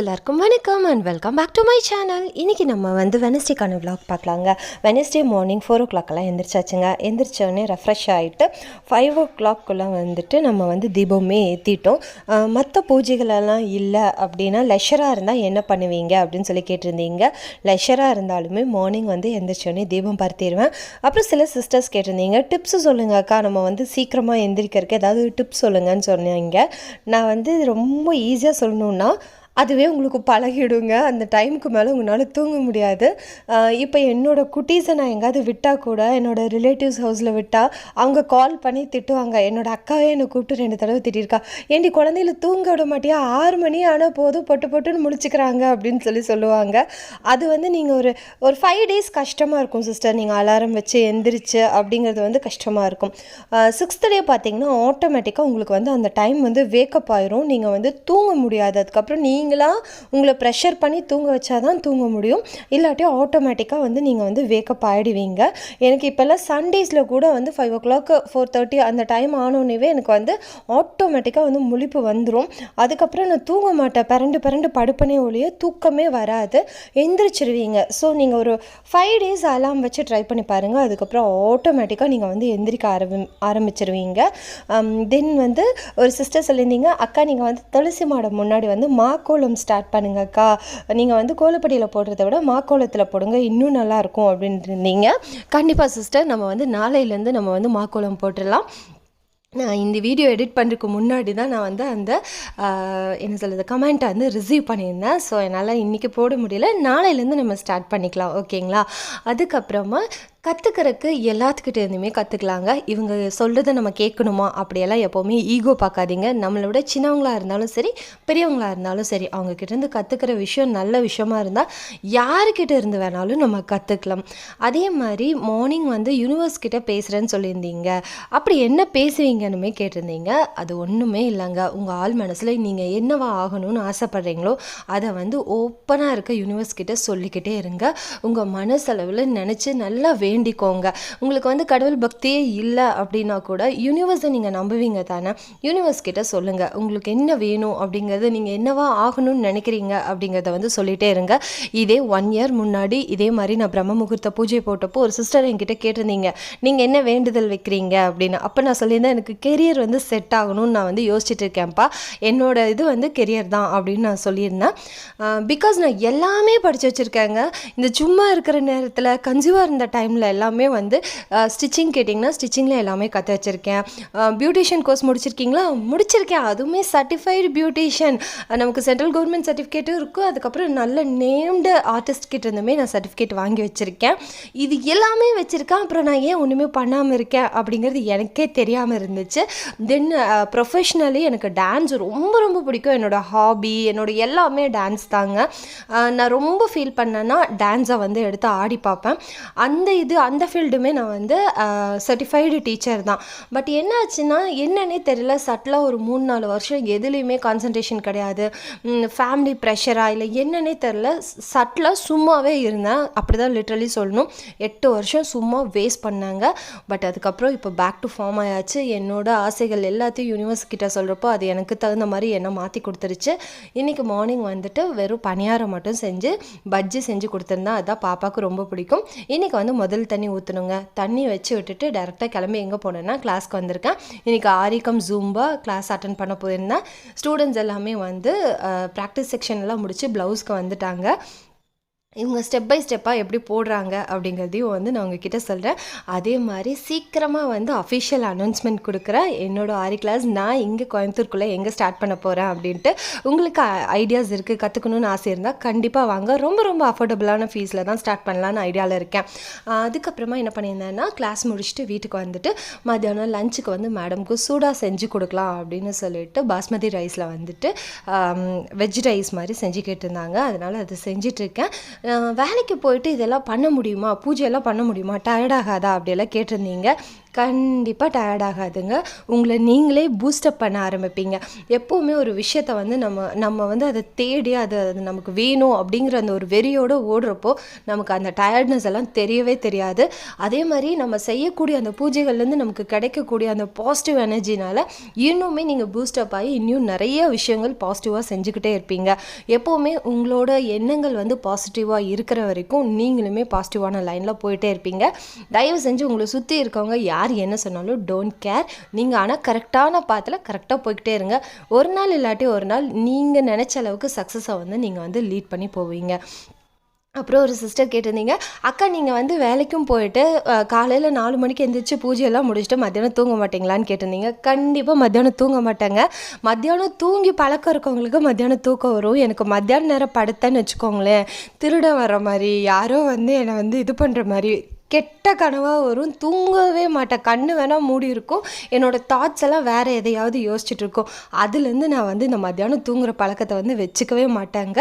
எல்லாருக்கும் வணக்கம் and welcome back to my channel இன்றைக்கி நம்ம வந்து வெனஸ்டேக்கான விலாக் பார்க்கலாங்க. வெனஸ்டே மார்னிங் ஃபோர் ஓ கிளாக்கெல்லாம் எந்திரிச்சாச்சுங்க. எந்திரிச்சோடனே ரெஃப்ரெஷ் ஆகிட்டு ஃபைவ் ஓ கிளாக்குள்ளே வந்துட்டு நம்ம வந்து தீபமே ஏற்றிட்டோம் மற்ற பூஜைகளெல்லாம் இல்லை அப்படின்னா லெஷராக இருந்தால் என்ன பண்ணுவீங்க அப்படின்னு சொல்லி கேட்டிருந்தீங்க. லெஷராக இருந்தாலுமே மார்னிங் வந்து எந்திரிச்சோடனே தீபம் பருத்திடுவேன். அப்புறம் சில சிஸ்டர்ஸ் கேட்டிருந்தீங்க. டிப்ஸ் சொல்லுங்க அக்கா நம்ம வந்து சீக்கிரமாக எந்திரிக்கிறதுக்கு ஏதாவது டிப்ஸ் சொல்லுங்கன்னு சொன்னீங்க. நான் வந்து ரொம்ப ஈஸியாக சொல்லணுன்னா அதுவே உங்களுக்கு பழகிடுங்க. அந்த டைமுக்கு மேலே உங்களால் தூங்க முடியாது. இப்போ என்னோட குட்டீஸை நான் எங்கேயாவது விட்டால் கூட என்னோட ரிலேட்டிவ்ஸ் ஹவுஸில் விட்டால் அவங்க கால் பண்ணி திட்டுவாங்க. என்னோட அக்காவே என்னை கூப்பிட்டு ரெண்டு தடவை திட்டிருக்கா. ஏண்டி குழந்தையில தூங்க விட மாட்டியா? ஆறு மணி ஆனால் போதும். பொட்டு பொட்டுன்னு முடிச்சுக்கிறாங்க அப்படின்னு சொல்லி சொல்லுவாங்க. அது வந்து நீங்கள் ஒரு ஒரு ஃபைவ் டேஸ் கஷ்டமாக இருக்கும் சிஸ்டர் நீங்கள் அலாரம் வச்சு எந்திரிச்சு அப்படிங்கிறது வந்து கஷ்டமாக இருக்கும். சிக்ஸ்த் டே பார்த்தீங்கன்னா ஆட்டோமேட்டிக்காக உங்களுக்கு வந்து அந்த டைம் வந்து வேக்கப் ஆயிரும். நீங்கள் வந்து தூங்க முடியாது. அதுக்கப்புறம் நீங்கள் உங்களை ப்ரெஷர் பண்ணி தூங்க வச்சா தான் தூங்க முடியும். இல்லாட்டி ஆட்டோமேட்டிக்காக வந்து நீங்கள் வந்து வேக்கப் ஆகிடுவீங்க எனக்கு இப்போல்லாம் சண்டேஸில் கூட வந்து five o'clock four thirty அந்த டைம் ஆனோடனேவே எனக்கு வந்து ஆட்டோமேட்டிக்காக வந்து முழிப்பு வந்துடும் அதுக்கப்புறம் நான் தூங்க மாட்டேன். பரண்டு பரண்டு படுப்பனே ஒழிய தூக்கமே வராது. எந்திரிச்சிருவீங்க. ஸோ நீங்கள் ஒரு ஃபைவ் டேஸ் அலாம் வச்சு ட்ரை பண்ணி பாருங்கள் அதுக்கப்புறம் ஆட்டோமேட்டிக்காக நீங்கள் வந்து எந்திரிக்க ஆரம்பி ஆரம்பிச்சிருவீங்க. தென் வந்து ஒரு சிஸ்டர் சொல்லியிருந்தீங்க அக்கா நீங்கள் வந்து துளசி மாடம் முன்னாடி வந்து மாக்கோலம் ஸ்டார்ட் பண்ணுங்கக்கா. நீங்கள் வந்து கோலப்படியில் போடுறத விட மாக்கோலத்தில் போடுங்க இன்னும் நல்லாயிருக்கும் அப்படின்ட்டு இருந்தீங்க கண்டிப்பாக சிஸ்டர் நம்ம வந்து நாளையிலேருந்து நம்ம வந்து மாக்கோலம் போட்டுடலாம். நான் இந்த வீடியோ எடிட் பண்ணுறதுக்கு முன்னாடி தான் நான் வந்து அந்த என்ன சொல்கிறது கமெண்ட்டை வந்து ரிசீவ் பண்ணியிருந்தேன். ஸோ என்னால் இன்றைக்கி போட முடியல. நாளையிலேருந்து நம்ம ஸ்டார்ட் பண்ணிக்கலாம் ஓகேங்களா அதுக்கப்புறமா கற்றுக்கிறதுக்கு எல்லாத்துக்கிட்ட இருந்துமே கற்றுக்கலாங்க இவங்க சொல்கிறத நம்ம கேட்கணுமா? அப்படியெல்லாம் எப்போவுமே ஈகோ பார்க்காதீங்க. நம்மளோட சின்னவங்களாக இருந்தாலும் சரி பெரியவங்களாக இருந்தாலும் சரி அவங்க கற்றுக்கிற விஷயம் நல்ல விஷயமா இருந்தால் யாருக்கிட்ட இருந்து வேணாலும் நம்ம கற்றுக்கலாம் அதே மாதிரி மார்னிங் வந்து யூனிவர்ஸ் கிட்ட பேசுகிறேன்னு சொல்லியிருந்தீங்க. அப்படி என்ன பேசுவீங்கன்னுமே கேட்டிருந்தீங்க. அது ஒன்றுமே இல்லைங்க. உங்கள் ஆள் மனசில் நீங்கள் என்னவா ஆகணும்னு ஆசைப்பட்றீங்களோ அதை வந்து ஓப்பனாக இருக்க யூனிவர்ஸ் கிட்ட சொல்லிக்கிட்டே இருங்க. உங்கள் மனசளவில் நினச்சி நல்லா வேணும். வேண்டிக்கோங்க. உங்களுக்கு வந்து கடவுள் பக்தியே இல்லை அப்படின்னா கூட யூனிவர்ஸை நீங்கள் நம்புவீங்க தானே? யூனிவர்ஸ் கிட்ட சொல்லுங்கள் உங்களுக்கு என்ன வேணும் அப்படிங்கிறது நீங்கள் என்னவா ஆகணும்னு நினைக்கிறீங்க அப்படிங்கிறத வந்து சொல்லிகிட்டே இருங்க. இதே ஒன் இயர் முன்னாடி இதே மாதிரி நான் பிரம்ம முகூர்த்த பூஜை போட்டப்போ ஒரு சிஸ்டர் என்கிட்ட கேட்டிருந்தீங்க. நீங்கள் என்ன வேண்டுதல் வைக்கிறீங்க அப்படின்னு. அப்போ நான் சொல்லியிருந்தேன் எனக்கு கெரியர் வந்து செட் ஆகணும்னு நான் வந்து யோசிச்சுட்டு இருக்கேன்ப்பா. என்னோட இது வந்து கெரியர் தான் அப்படின்னு நான் சொல்லியிருந்தேன். பிகாஸ் நான் எல்லாமே படித்து வச்சுருக்கேங்க. இந்த சும்மா இருக்கிற நேரத்தில் கன்சியூவாக இருந்த டைமில் எல்லாமே வந்து ஸ்டிச்சிங் கேட்டிங்கன்னா ஸ்டிச்சிங்கில் எல்லாமே கற்று வச்சுருக்கேன். பியூட்டிஷியன் கோர்ஸ் முடிச்சிருக்கீங்களா? முடிச்சிருக்கேன். அதுவுமே சர்டிஃபைடு பியூட்டிஷியன் நமக்கு சென்ட்ரல் கவர்மெண்ட் சர்டிஃபிகேட்டும் இருக்கும் அதுக்கப்புறம் நல்ல நேம்டு ஆர்டிஸ்ட் கிட்ட இருந்துமே நான் சர்டிஃபிகேட் வாங்கி வச்சுருக்கேன். இது எல்லாமே வச்சுருக்கேன். அப்புறம் நான் ஏன் ஒன்றுமே பண்ணாமல் இருக்கேன்? அப்படிங்கிறது எனக்கே தெரியாமல் இருந்துச்சு. தென் ப்ரொஃபஷ்னலி எனக்கு டான்ஸ் ரொம்ப ரொம்ப பிடிக்கும். என்னோட ஹாபி என்னோட எல்லாமே டான்ஸ் தாங்க. நான் ரொம்ப ஃபீல் பண்ணேன்னா டான்ஸை வந்து எடுத்து ஆடி பார்ப்பேன். அந்த இது இது அந்த ஃபீல்டுமே நான் வந்து சர்டிஃபைடு டீச்சர் தான். பட் என்ன ஆச்சுன்னா என்னன்னே தெரியல. சட்டிலாக ஒரு மூணு நாலு வருஷம் எதுலேயுமே கான்சன்ட்ரேஷன் கிடையாது. ஃபேமிலி ப்ரெஷராக இல்லை என்னன்னே தெரில சட்டிலாக சும்மாவே இருந்தேன். அப்படி தான் லிட்ரலி சொல்லணும். எட்டு வருஷம் சும்மா வேஸ்ட் பண்ணாங்க. பட் அதுக்கப்புறம் இப்போ பேக் டு ஃபார்ம் ஆயாச்சு. என்னோட ஆசைகள் எல்லாத்தையும் யூனிவர்ஸ் கிட்ட சொல்கிறப்போ அது எனக்கு தகுந்த மாதிரி என்னை மாற்றி கொடுத்துருச்சு. இன்றைக்கி மார்னிங் வந்துட்டு வெறும் பணியாரம் மட்டும் செஞ்சு பஜ்ஜி செஞ்சு கொடுத்துருந்தேன் அதுதான் பாப்பாவுக்கு ரொம்ப பிடிக்கும். இன்றைக்கி வந்து முதல் தண்ணி ஊற்றணுங்க தண்ணி வச்சு விட்டுட்டு டேரெக்டாக கிளம்பி எங்கே போனேன்னா கிளாஸ்க்கு வந்திருக்கேன். இன்றைக்கி ஆரிக்கம் ஜூம்பா கிளாஸ் அட்டன் பண்ண போயிருந்தேன். ஸ்டூடெண்ட்ஸ் எல்லாமே வந்து ப்ராக்டிஸ் செக்ஷன் எல்லாம் ப்ளவுஸ்க்கு வந்துட்டாங்க. இவங்க ஸ்டெப் பை ஸ்டெப்பாக எப்படி போடுறாங்க அப்படிங்கிறதையும் வந்து நான் உங்ககிட்ட சொல்கிறேன் அதே மாதிரி சீக்கிரமாக வந்து அஃபிஷியல் அனௌன்ஸ்மெண்ட் கொடுக்குறேன் என்னோட ஆரி கிளாஸ் நான் இங்கே கோயம்புத்தூர்க்குள்ளே எங்கே ஸ்டார்ட் பண்ண போகிறேன் அப்படின்ட்டு உங்களுக்கு ஐடியாஸ் இருக்குது கற்றுக்கணும்னு ஆசை இருந்தால் கண்டிப்பாக வாங்க. ரொம்ப ரொம்ப அஃபோர்டபுளான ஃபீஸில் தான் ஸ்டார்ட் பண்ணலான்னு ஐடியாவில் இருக்கேன். அதுக்கப்புறமா என்ன பண்ணியிருந்தேன்னா கிளாஸ் முடிச்சுட்டு வீட்டுக்கு வந்துட்டு மத்தியானம் லஞ்சுக்கு வந்து மேடம்க்கு சூடாக செஞ்சு கொடுக்கலாம் அப்படின்னு சொல்லிட்டு பாஸ்மதி ரைஸில் வந்துட்டு வெஜ் ரைஸ் மாதிரி செஞ்சு கேட்டிருந்தாங்க. அதனால் அது செஞ்சிட்ருக்கேன் வேலைக்கு போயிட்டு இதெல்லாம் பண்ண முடியுமா? பூஜையெல்லாம் பண்ண முடியுமா? டயர்டாகாதா அப்படியெல்லாம் கேட்டிருந்தீங்க. கண்டிப்பாக டயர்ட் ஆகாதுங்க. உங்களை நீங்களே பூஸ்டப் பண்ண ஆரம்பிப்பீங்க. எப்போவுமே ஒரு விஷயத்த வந்து நம்ம நம்ம வந்து அதை தேடி அது அது நமக்கு வேணும் அப்படிங்கிற அந்த ஒரு வெறியோடு ஓடுறப்போ நமக்கு அந்த டயர்ட்னஸ் எல்லாம் தெரியவே தெரியாது. அதே மாதிரி நம்ம செய்யக்கூடிய அந்த பூஜைகள்லேருந்து நமக்கு கிடைக்கக்கூடிய அந்த பாசிட்டிவ் எனர்ஜினால் இன்னுமே நீங்கள் பூஸ்டப் ஆகி இன்னும் நிறைய விஷயங்கள் பாசிட்டிவாக செஞ்சுக்கிட்டே இருப்பீங்க. எப்போவுமே உங்களோட எண்ணங்கள் வந்து பாசிட்டிவாக இருக்கிற வரைக்கும் நீங்களுமே பாசிட்டிவான லைனில் போயிட்டே இருப்பீங்க. தயவு செஞ்சு உங்களை சுற்றி இருக்கவங்க யார் என்ன சொன்னாலும் டோன்ட் கேர் நீங்கள் ஆனால் கரெக்டான பாத்தில் கரெக்டாக போய்கிட்டே இருங்க. ஒரு நாள் இல்லாட்டி ஒரு நாள் நீங்கள் நினச்ச அளவுக்கு சக்ஸஸை வந்து நீங்கள் வந்து லீட் பண்ணி போவீங்க. அப்புறம் ஒரு சிஸ்டர் கேட்டிருந்தீங்க அக்கா நீங்கள் வந்து வேலைக்கும் போயிட்டு காலையில் நாலு மணிக்கு எந்திரிச்சு பூஜையெல்லாம் முடிச்சுட்டு மத்தியானம் தூங்க மாட்டீங்களான்னு கேட்டிருந்தீங்க. கண்டிப்பாக மத்தியானம் தூங்க மாட்டேங்க. மத்தியானம் தூங்கி பழக்கம் இருக்கவங்களுக்கு மத்தியானம் தூக்கம் வரும். எனக்கு மத்தியான நேரம் படுத்தேன்னு வச்சுக்கோங்களேன். திருட வர மாதிரி யாரோ வந்து என்னை வந்து இது பண்ணுற மாதிரி கெட்ட கனவாக வரும். தூங்கவே மாட்டேன். கண்ணு வேணால் மூடி இருக்கும். என்னோடய தாட்ஸ் எல்லாம் வேறு எதையாவது யோசிச்சுட்ருக்கோம் அதுலேருந்து நான் வந்து இந்த மத்தியானம் தூங்குற பழக்கத்தை வந்து வச்சுக்கவே மாட்டேங்க.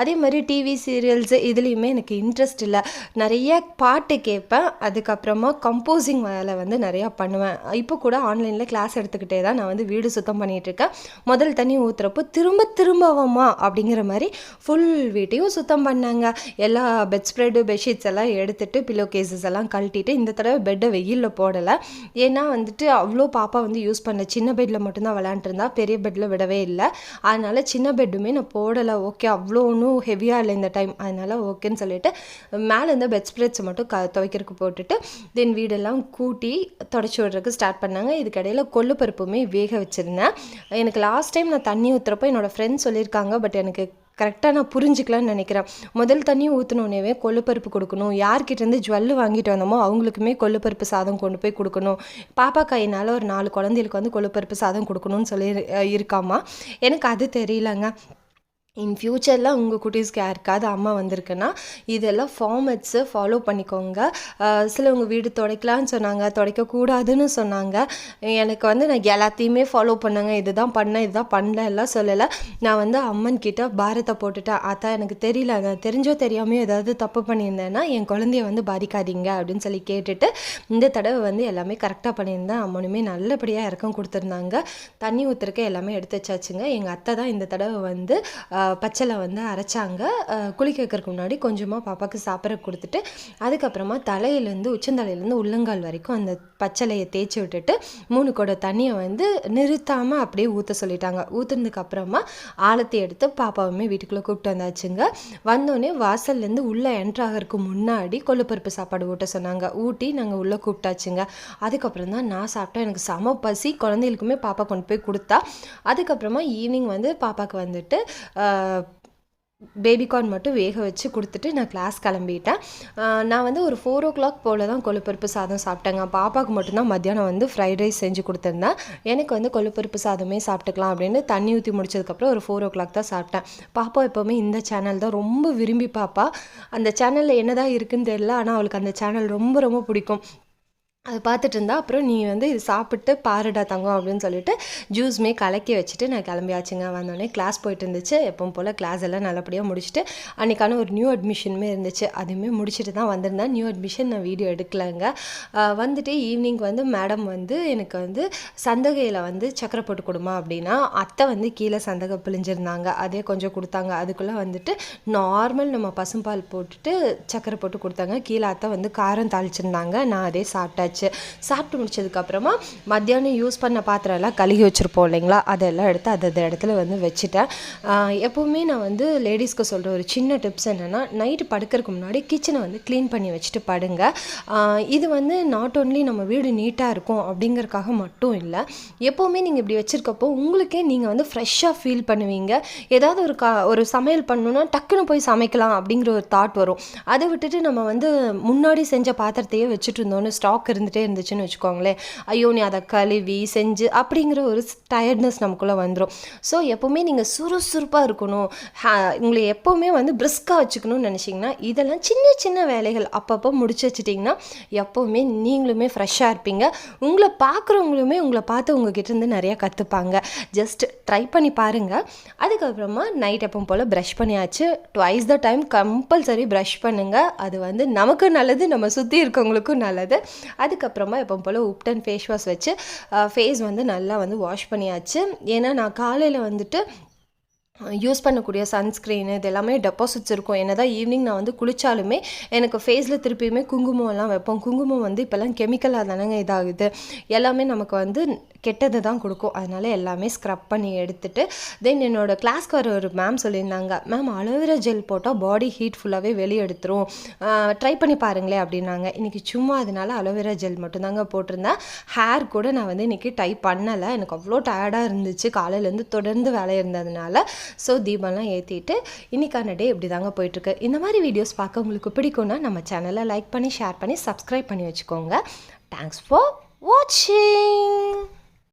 அதே மாதிரி டிவி சீரியல்ஸு இதுலேயுமே எனக்கு இன்ட்ரெஸ்ட் இல்லை. நிறைய பாட்டு கேட்பேன். அதுக்கப்புறமா கம்போசிங் வேலை வந்து நிறையா பண்ணுவேன். இப்போ கூட ஆன்லைனில் கிளாஸ் எடுத்துக்கிட்டே தான் நான் வந்து வீடு சுத்தம் பண்ணிகிட்ருக்கேன் முதல் தண்ணி ஊற்றுறப்போ திரும்ப திரும்பவாமா அப்படிங்கிற மாதிரி ஃபுல் வீட்டையும் சுத்தம் பண்ணாங்க. எல்லா பெட் ஸ்ப்ரெட்டு பெட்ஷீட்ஸ் எல்லாம் எடுத்துகிட்டு பில்லோ கேசஸ் எல்லாம் கழட்டிட்டு இந்த தடவை பெட்டை வெயிலில் போடலை. ஏன்னா வந்துட்டு அவ்வளோ பாப்பா வந்து யூஸ் பண்ண சின்ன பெட்டில் மட்டும்தான் விளையாண்டுருந்தா. பெரிய பெட்டில் விடவே இல்லை. அதனால் சின்ன பெட்டுமே நான் போடலை. ஓகே அவ்வளோ ஒன்றும் ஹெவியாக இல்லை இந்த டைம் அதனால் ஓகேன்னு சொல்லிட்டு மேலே இருந்த பெட் ஸ்ப்ரெட்ஸை மட்டும் க துவைக்கிறதுக்கு போட்டுட்டு தென் வீடெல்லாம் கூட்டி தொடச்சி விடுறதுக்கு ஸ்டார்ட் பண்ணாங்க. இதுக்கடையில் கொள்ளு பருப்புமே வேக வச்சுருந்தேன். எனக்கு லாஸ்ட் டைம் நான் தண்ணி ஊற்றுறப்போ என்னோடய ஃப்ரெண்ட்ஸ் சொல்லியிருக்காங்க. பட் எனக்கு கரெக்டாக நான் புரிஞ்சுக்கலான்னு நினைக்கிறேன். முதல் தண்ணி ஊற்றினோடனே கொள்ளுப்பருப்பு கொடுக்கணும். யார்கிட்டேருந்து ஜுவல்லு வாங்கிட்டு வந்தோமோ அவங்களுக்குமே கொள்ளுப்பருப்பு சாதம் கொண்டு போய் கொடுக்கணும். பாப்பா கையினால் ஒரு நாலு குழந்தைகளுக்கு வந்து கொள்ளுப்பருப்பு சாதம் கொடுக்கணும்னு சொல்லி இருக்காமா? எனக்கு அது தெரியலங்க. இன் ஃப்யூச்சரில் உங்கள் குட்டீஸ்க்கு யாருக்காவது அம்மா வந்திருக்குன்னா இதெல்லாம் ஃபார்மெட்ஸு ஃபாலோ பண்ணிக்கோங்க. சிலவங்க வீடு துடைக்கலான்னு சொன்னாங்க துடைக்கக்கூடாதுன்னு சொன்னாங்க. எனக்கு வந்து நான் எல்லாத்தையுமே ஃபாலோ பண்ணேங்க. இதுதான் பண்ணேன் இதுதான் பண்ணல எல்லாம் சொல்லலை. நான் வந்து அம்மன் கிட்ட பாரத்தை போட்டுட்டேன். அதான் எனக்கு தெரியல. நான் தெரிஞ்சோ தெரியாமையோ ஏதாவது தப்பு பண்ணியிருந்தேன்னா என் குழந்தைய வந்து பாதிக்காதீங்க அப்படின்னு சொல்லி கேட்டுட்டு இந்த தடவை வந்து எல்லாமே கரெக்டாக பண்ணியிருந்தேன். அம்மனுமே நல்லபடியாக இறக்கம் கொடுத்துருந்தாங்க. தண்ணி ஊற்றுறக்க எல்லாமே எடுத்து வச்சாச்சுங்க. எங்கள் அத்தை தான் இந்த தடவை வந்து பச்சலை வந்து அரைச்சாங்க. குளிக்க வைக்கிறதுக்கு முன்னாடி கொஞ்சமாக பாப்பாவுக்கு சாப்பிட கொடுத்துட்டு அதுக்கப்புறமா தலையிலேருந்து உச்சந்தலையிலேருந்து உள்ளங்கால் வரைக்கும் அந்த பச்சலையை தேய்ச்சி விட்டுட்டு மூணு கூட தண்ணியை வந்து நிறுத்தாமல் அப்படியே ஊற்ற சொல்லிட்டாங்க. ஊற்றுனதுக்கப்புறமா ஆழத்தை எடுத்து பாப்பாவுமே வீட்டுக்குள்ளே கூப்பிட்டு வந்தாச்சுங்க. வந்தோடனே வாசல்லேருந்து உள்ளே என்ட்ராகிறதுக்கு முன்னாடி கொள்ளுப்பருப்பு சாப்பாடு ஊட்ட சொன்னாங்க. ஊட்டி நாங்கள் உள்ளே கூப்பிட்டாச்சுங்க. அதுக்கப்புறம் தான் நான் சாப்பிட்டேன். எனக்கு செம பசி. குழந்தைகளுக்குமே பாப்பா கொண்டு போய் கொடுத்தா. அதுக்கப்புறமா ஈவினிங் வந்து பாப்பாவுக்கு வந்துட்டு பேபிகார்ன் மட்டும் வேக வச்சு கொடுத்துட்டு நான் கிளாஸ் கிளம்பிட்டேன். நான் வந்து ஒரு ஃபோர் ஓ கிளாக் போல் தான் கொழுப்பருப்பு சாதம் சாப்பிட்டேங்க. பாப்பாவுக்கு மட்டும்தான் மத்தியானம் வந்து ஃப்ரைட் ரைஸ் செஞ்சு கொடுத்துருந்தேன். எனக்கு வந்து கொழுப்பருப்பு சாதமே சாப்பிட்டுக்கலாம் அப்படின்னு தண்ணி ஊற்றி முடிச்சதுக்கப்புறம் ஒரு ஃபோர் ஓ கிளாக் தான் சாப்பிட்டேன். பாப்பா எப்போவுமே இந்த சேனல் தான் ரொம்ப விரும்பி பாப்பா. அந்த சேனலில் என்ன தான் இருக்குன்னு தெரியல ஆனால் அவளுக்கு அந்த சேனல் ரொம்ப ரொம்ப பிடிக்கும். அதை பார்த்துட்டு இருந்தா அப்புறம் நீ வந்து இது சாப்பிட்டு பாருடா தங்கம் அப்படின்னு சொல்லிட்டு ஜூஸ்மே கலக்கி வச்சுட்டு நான் கிளம்பியாச்சுங்க. வந்தோடனே கிளாஸ் போயிட்டு இருந்துச்சு. எப்பவும் போல் கிளாஸ் எல்லாம் நல்லபடியாக முடிச்சுட்டு அன்றைக்கான ஒரு நியூ அட்மிஷனுமே இருந்துச்சு. அதுவுமே முடிச்சுட்டு தான் வந்திருந்தேன். நியூ அட்மிஷன் நான் வீடியோ எடுக்கலைங்க. வந்துட்டு ஈவினிங் வந்து மேடம் வந்து எனக்கு வந்து சந்தகையில் வந்து சக்கரை போட்டு கொடுமா அப்படின்னா அத்தை வந்து கீழே சந்தகை பிழிஞ்சிருந்தாங்க. அதே கொஞ்சம் கொடுத்தாங்க. அதுக்குள்ளே வந்துட்டு நார்மல் நம்ம பசும்பால் போட்டுட்டு சக்கரை போட்டு கொடுத்தாங்க. கீழே அத்தை வந்து காரம் தாளிச்சிருந்தாங்க. நான் அதே சாப்பிட்டேன் சாப்பிட்டாச்சு சாப்பிட்டு முடிச்சதுக்கப்புறமா மத்தியானம் யூஸ் பண்ண பாத்திரம் எல்லாம் கழுகி வச்சுருப்போம் இல்லைங்களா? அதெல்லாம் எடுத்து அது அந்த இடத்துல வந்து வச்சுட்டேன். எப்போவுமே நான் வந்து லேடிஸ்க்கு சொல்கிற ஒரு சின்ன டிப்ஸ் என்னென்னா நைட்டு படுக்கிறதுக்கு முன்னாடி கிச்சனை வந்து க்ளீன் பண்ணி வச்சுட்டு படுங்க. இது வந்து நாட் ஓன்லி நம்ம வீடு நீட்டாக இருக்கும் அப்படிங்கிறதுக்காக மட்டும் இல்லை எப்போவுமே நீங்கள் இப்படி வச்சுருக்கப்போ உங்களுக்கே நீங்கள் வந்து ஃப்ரெஷ்ஷாக ஃபீல் பண்ணுவீங்க. ஏதாவது ஒரு கா ஒரு சமையல் பண்ணணுன்னா டக்குன்னு போய் சமைக்கலாம் அப்படிங்கிற ஒரு தாட் வரும். அதை விட்டுட்டு நம்ம வந்து முன்னாடி செஞ்ச பாத்திரத்தையே வச்சுட்டு இருந்தோன்னு ஸ்டாக் இருந்துகிட்டே இருந்துச்சுன்னு வச்சுக்கோங்களேன். ஐயோ நீ அதை கழுவி செஞ்சு அப்படிங்கிற ஒரு டயர்ட்னஸ் நமக்குள்ளே வந்துடும் ஸோ எப்போவுமே நீங்கள் சுறுசுறுப்பாக இருக்கணும். உங்களை எப்போவுமே வந்து பிரிஸ்காக வச்சுக்கணும்னு நினச்சிங்கன்னா இதெல்லாம் சின்ன சின்ன வேலைகள் அப்பப்போ முடிச்சு வச்சுட்டிங்கன்னா எப்போவுமே நீங்களுமே ஃப்ரெஷ்ஷாக இருப்பீங்க. உங்களை பார்க்குறவங்களுமே உங்களை பார்த்து உங்ககிட்டருந்து நிறையா கற்றுப்பாங்க ஜஸ்ட் ட்ரை பண்ணி பாருங்கள் அதுக்கப்புறமா நைட் எப்போ போல் ப்ரஷ் பண்ணியாச்சு. Twice the time compulsory brush பண்ணுங்கள் அது வந்து நமக்கும் நல்லது நம்ம சுற்றி இருக்கவங்களுக்கும் நல்லது. அது அதுக்கப்புறமா எப்போ போல் உப்டன் ஃபேஸ் வாஷ் வச்சு ஃபேஸ் வந்து நல்லா வந்து வாஷ் பண்ணியாச்சு. ஏன்னா நான் காலையில் வந்துட்டு யூஸ் பண்ணக்கூடிய சன்ஸ்க்ரீனு இது எல்லாமே டெபாசிட்ஸ் இருக்கும். என்ன தான் ஈவினிங் நான் வந்து குளித்தாலுமே எனக்கு ஃபேஸில் திருப்பியுமே குங்குமம்லாம் வைப்போம். குங்குமம் வந்து இப்போல்லாம் கெமிக்கலாக தானேங்க இதாகுது. எல்லாமே நமக்கு வந்து கெட்டது தான் கொடுக்கும். அதனால் எல்லாமே ஸ்க்ரப் பண்ணி எடுத்துட்டு தென் என்னோடய கிளாஸ்க்கு வர ஒரு மேம் சொல்லியிருந்தாங்க. மேம் அலோவேரா ஜெல் போட்டால் பாடி ஹீட் ஃபுல்லாகவே வெளியே எடுத்துரும். ட்ரை பண்ணி பாருங்களேன் அப்படின்னாங்க. இன்றைக்கி சும்மா அதனால அலோவேரா ஜெல் மட்டும்தாங்க போட்டிருந்தேன். ஹேர் கூட நான் வந்து இன்றைக்கி டை பண்ணலை. எனக்கு அவ்வளோ டயர்டாக இருந்துச்சு. காலையிலேருந்து தொடர்ந்து வேலை இருந்ததுனால ஸோ தீபம்லாம் ஏற்றிட்டு இன்றைக்கான டே இப்படி தாங்க போயிட்டுருக்கு. இந்த மாதிரி வீடியோஸ் பார்க்க உங்களுக்கு பிடிக்கும்னா நம்ம சேனலை லைக் பண்ணி ஷேர் பண்ணி சப்ஸ்கிரைப் பண்ணி வச்சுக்கோங்க. தேங்க்ஸ் ஃபார் வாட்சிங்